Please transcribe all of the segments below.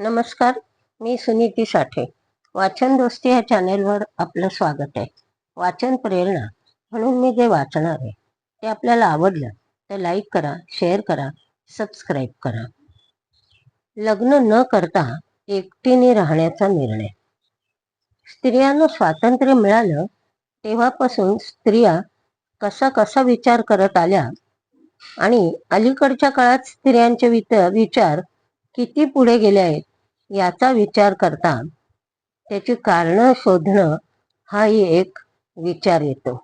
नमस्कार मी सुनीती साठे. वाचन दोस्ती या चॅनेलवर आपलं स्वागत आहे. वाचन प्रेरणा म्हणून मी जे वाचणार आहे ते आपल्याला आवडलं तर लाईक करा शेअर करा सबस्क्राईब करा. लग्न न करता एकटीने राहण्याचा निर्णय. स्त्रियांना स्वातंत्र्य मिळालं तेव्हापासून स्त्रिया कसा कसा विचार करत आल्या आणि अलीकडच्या काळात स्त्रियांचे वित विचार किती पुढे गेले आहेत याचा विचार करता त्याची कारणं शोधणं हाही एक विचार येतो.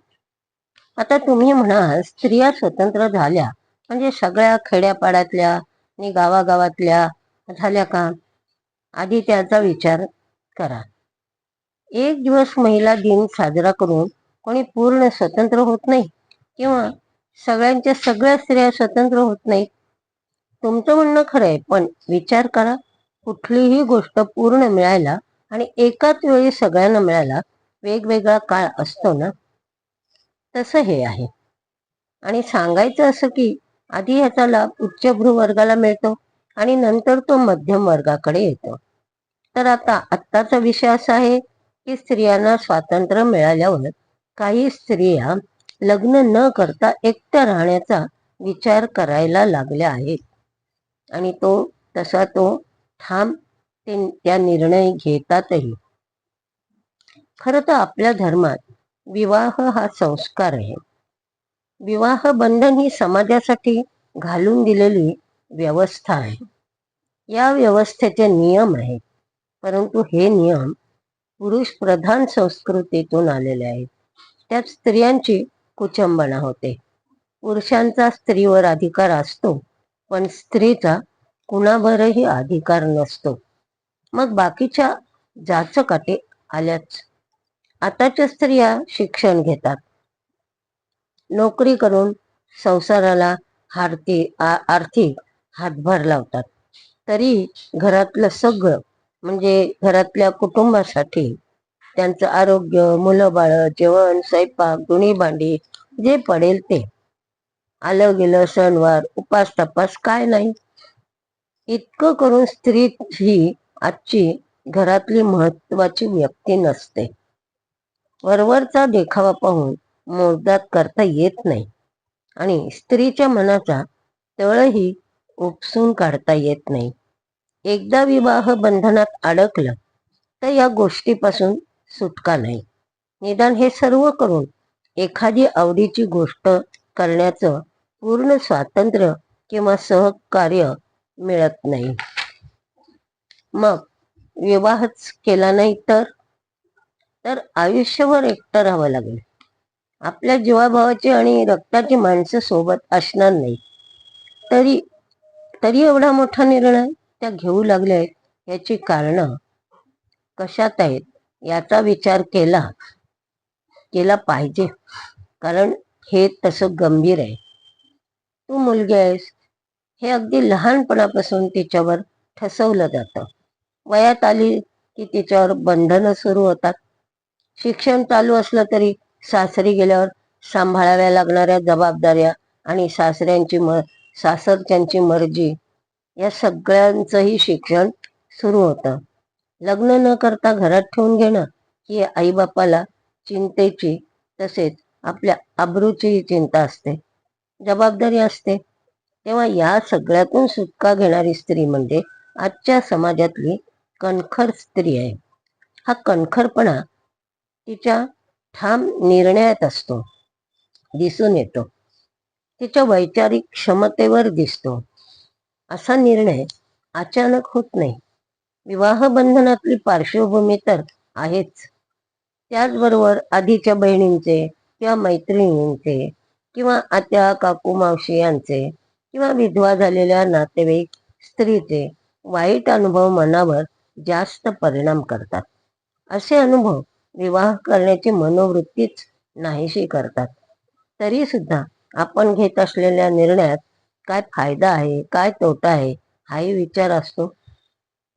आता तुम्ही म्हणा स्त्रिया स्वतंत्र झाल्या. म्हणजे सगळ्या खेड्यापाड्यातल्या आणि गावागावातल्या झाल्या का? आधी त्याचा विचार करा. एक दिवस महिला दिन साजरा करून कोणी पूर्ण स्वतंत्र होत नाही किंवा सगळ्यांच्या सगळ्या स्त्रिया स्वतंत्र होत नाहीत? तुमचं म्हणणं खरं आहे पण विचार करा. कुठलीही गोष्ट पूर्ण मिळायला आणि एकाच वेळी सगळ्यांना मिळायला वेगवेगळा काळ असतो ना? तसं हे आहे. आणि सांगायचं असं की आधी ह्याचा लाभ उच्चभ्रू वर्गाला मिळतो आणि नंतर तो मध्यम वर्गाकडे येतो. तर आता आत्ताचा विषय असा आहे की स्त्रियांना स्वातंत्र्य मिळाल्यावर काही स्त्रिया लग्न न करता एकट्या राहण्याचा विचार करायला लागल्या आहेत. आणि तो तसा तो ठाम ते त्या निर्णय घेतातही. खरं तर आपल्या धर्मात विवाह हा संस्कार आहे. विवाह बंधन ही समाजासाठी घालून दिलेली व्यवस्था आहे. या व्यवस्थेचे नियम आहेत. परंतु हे नियम पुरुष प्रधान संस्कृतीतून आलेले आहेत. त्यात स्त्रियांची कुचंबना होते. पुरुषांचा स्त्रीवर अधिकार असतो पण स्त्रीचा कुणावरही अधिकार नसतो. मग बाकीच्या जाचकाटे आल्याच. आताच्या स्त्रिया शिक्षण घेतात. नोकरी करून संसाराला हारती आर्थिक हातभार लावतात. तरी घरातलं सगळं म्हणजे घरातल्या कुटुंबासाठी त्यांचं आरोग्य मुलं बाळ जेवण स्वयंपाक गुणी भांडी जे पडेल ते. आलं गेलं सणवार उपास तपास काय नाही. इतकं करून स्त्री ही आजची घरातली महत्वाची व्यक्ती नसते. वरवरचा देखावा पाहून मोजदात करता येत नाही. आणि स्त्रीच्या मनाचा तळही उपसून काढता येत नाही. एकदा विवाह बंधनात अडकलं तर या गोष्टीपासून सुटका नाही. निदान हे सर्व करून एखादी आवडीची गोष्ट करण्याचं पूर्ण स्वातंत्र्य किंवा सहकार्य मिळत नाही. मग विवाहच केला नाही तर? तर आयुष्यभर एकटं राहावं लागेल. आपल्या जीवाभावाची आणि रक्ताची माणसं सोबत असणार नाही तरी तरी एवढा मोठा निर्णय त्या घेऊ लागल्या आहेत याची कारणं कशात आहेत याचा विचार केला केला पाहिजे. कारण हे तसं गंभीर आहे. तू मुलगी आहेस हे अगदी लहानपणापासून तिच्यावर ठसवलं जातं. वयात आली की तिच्यावर बंधनं सुरू होतात. शिक्षण चालू असलं तरी सासरी गेल्यावर सांभाळाव्या लागणाऱ्या जबाबदाऱ्या आणि सासऱ्यांची म सासरच्यांची मर्जी या सगळ्यांचंही शिक्षण सुरू होतं. लग्न न करता घरात ठेवून घेणं ही आईबापाला चिंतेची तसेच आपल्या आबरूचीही चिंता असते. जबाबदारी असते. तेव्हा या सगळ्यातून सुटका घेणारी स्त्री म्हणजे आजच्या समाजातली कणखर स्त्री आहे. हा कणखरपणा तिच्या ठाम निर्णयात असतो. दिसून येतो. तिच्या वैचारिक क्षमतेवर दिसतो. असा निर्णय अचानक होत नाही. विवाह बंधनातली पार्श्वभूमी तर आहेच. त्याचबरोबर आधीच्या बहिणींचे किंवा मैत्रिणींचे किंवा आत्या काकू मावशी यांचे किंवा विधवा झालेल्या नातेवाईक स्त्रीचे वाईट अनुभव मनावर जास्त परिणाम करतात. असे अनुभव विवाह करण्याची मनोवृत्तीच नाहीशी करतात. तरी सुद्धा आपण घेत असलेल्या निर्णयात काय फायदा आहे काय तोटा आहे हाही विचार असतो.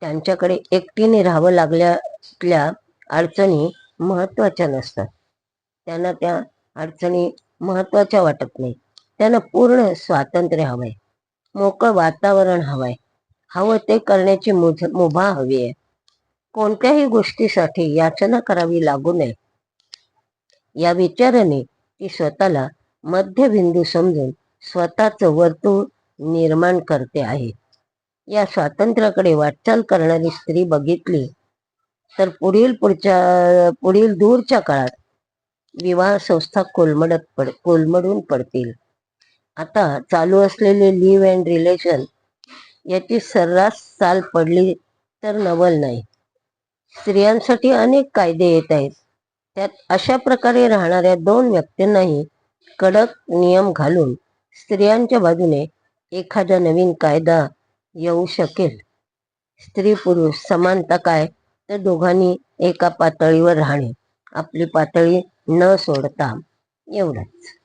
त्यांच्याकडे एकटीने राहावं लागल्यातल्या अडचणी महत्त्वाच्या नसतात. त्यांना त्या अडचणी महत्त्वाच्या वाटत नाही त्यांना पूर्ण स्वातंत्र्य हवंय. मोकळं वातावरण हवंय. हवं ते करण्याची मुभा हवी आहे. कोणत्याही गोष्टीसाठी याचना करावी लागू नये. या विचाराने ती स्वतःला मध्यबिंदू समजून स्वतःच वर्तुळ निर्माण करते आहे. या स्वातंत्र्याकडे वाटचाल करणारी स्त्री बघितली तर पुढील पुढच्या पुढील दूरच्या काळात विवाह संस्था कोलमडत पड कोलमडून पडतील. आता चालू असलेले लिव्ह अँड रिलेशन याची सर्रास चाल पडली तर नवल नाही. स्त्रियांसाठी अनेक कायदे येत आहेत. त्यात अशा प्रकारे राहणाऱ्या दोन व्यक्तींनाही कडक नियम घालून स्त्रियांच्या बाजूने एखादा नवीन कायदा येऊ शकेल. स्त्री पुरुष समानता काय तर दोघांनी एका पातळीवर राहणे. आपली पातळी न सोडता एवढंच.